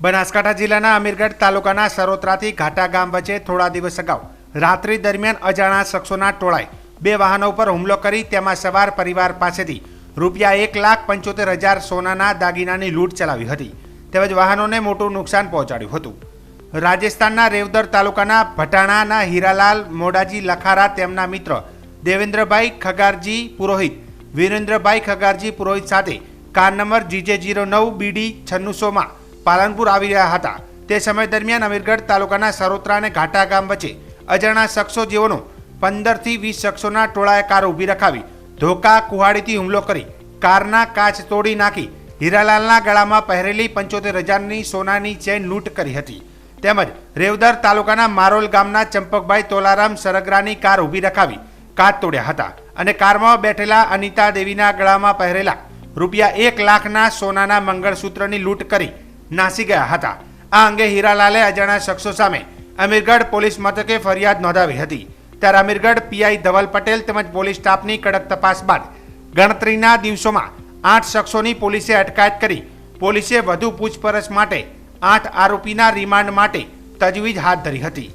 બનાસકાંઠા જિલ્લાના અમીરગઢ તાલુકાના સરોત્રાથી ઘાટા ગામ વચ્ચે થોડા દિવસ અગાઉ રાત્રિ દરમિયાન અજાણા શખ્સોના ટોળાએ બે વાહનો પર હુમલો કરી તેમાં સવાર પરિવાર પાસેથી રૂપિયા એક લાખ પંચોતેર હજાર સોનાના દાગીનાની લૂંટ ચલાવી હતી. તેમજ વાહનોને મોટું નુકસાન પહોંચાડ્યું હતું. રાજસ્થાનના રેવદર તાલુકાના ભટાણાના હીરાલાલ મોડાજી લખારા તેમના મિત્ર દેવેન્દ્રભાઈ ખગારજી પુરોહિત, વિરેન્દ્રભાઈ ખગારજી પુરોહિત સાથે કાર નંબર જીજે જીરો નવ બીડી છન્નુસોમાં પાલનપુર આવી રહ્યા હતા. તે સમય દરમિયાન અમીરગઢ તાલુકાના સરોત્રા અને ઘાટા ગામ વચ્ચે અજાણા શખ્સો જેઓનો પંદરથી વીસ શખ્સોના ટોળાએ કાર ઊભી રખાવી ધોકા કુહાડીથી હુમલો કરી કારના કાચ તોડી નાખી હીરાલાલના ગળામાં પહેરેલી પંચોતેર હજારની સોનાની ચેન લૂંટ કરી હતી. તેમજ રેવદર તાલુકાના મારોલ ગામના ચંપકભાઈ તોલારામ સરગરાની કાર ઊભી રખાવી કાચ તોડ્યા હતા અને કારમાં બેઠેલા અનિતા દેવીના ગળામાં પહેરેલા રૂપિયા એક લાખના સોનાના મંગળસૂત્રની લૂંટ કરી નાસી ગયા હતા. આ અંગે હીરાલાલે અજાણ્યા શખ્સો સામે અમીરગઢ પોલીસ મથકે ફરિયાદ નોંધાવી હતી. ત્યારે અમીરગઢ પીઆઈ ધવલ પટેલ તેમજ પોલીસ સ્ટાફની કડક તપાસ બાદ ગણતરીના દિવસોમાં આઠ શખ્સોની પોલીસે અટકાયત કરી પોલીસે વધુ પૂછપરછ માટે આઠ આરોપીના રિમાન્ડ માટે તજવીજ હાથ ધરી હતી.